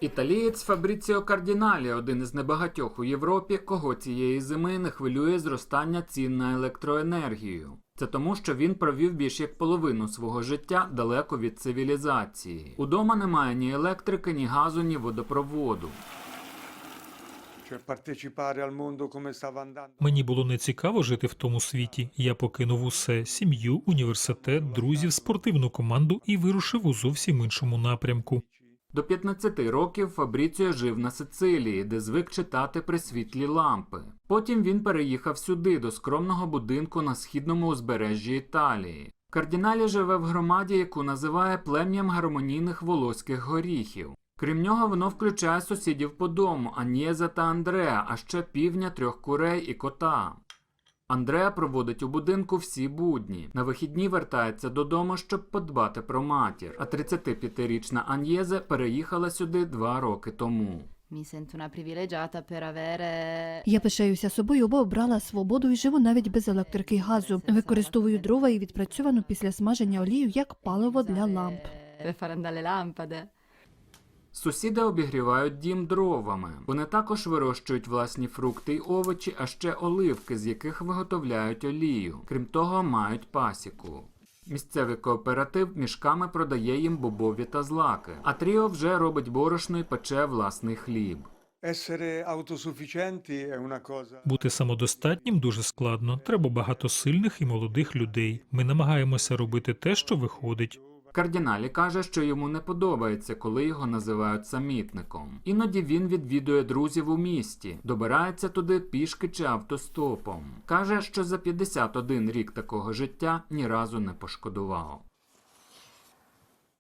Італієць Фабріціо Кардіналі один із небагатьох у Європі, кого цієї зими не хвилює зростання цін на електроенергію. Це тому, що він провів більш як половину свого життя далеко від цивілізації. Удома немає ні електрики, ні газу, ні водопроводу. Мені було не цікаво жити в тому світі. Я покинув усе сім'ю, університет, друзів, спортивну команду і вирушив у зовсім іншому напрямку. До 15 років Фабріціо жив на Сицилії, де звик читати при світлі лампи. Потім він переїхав сюди, до скромного будинку на східному узбережжі Італії. Кардіналі живе в громаді, яку називає плем'ям гармонійних волоських горіхів. Крім нього, воно включає сусідів по дому Анєза та Андреа, а ще півня, трьох курей і кота. Андреа проводить у будинку всі будні. На вихідні вертається додому, щоб подбати про матір. А 35-річна Аньєзе переїхала сюди два роки тому. Mi sento una privilegiata per avere Я пишаюся собою, бо обрала свободу і живу навіть без електрики і газу. Використовую дрова і відпрацьовану після смаження олію як паливо для ламп. Сусіди обігрівають дім дровами. Вони також вирощують власні фрукти й овочі, а ще оливки, з яких виготовляють олію. Крім того, мають пасіку. Місцевий кооператив мішками продає їм бобові та злаки, а Тріо вже робить борошно і пече власний хліб. Бути самодостатнім дуже складно. Треба багато сильних і молодих людей. Ми намагаємося робити те, що виходить. Кардіналі каже, що йому не подобається, коли його називають самітником. Іноді він відвідує друзів у місті, добирається туди пішки чи автостопом. Каже, що за 51 рік такого життя ні разу не пошкодував.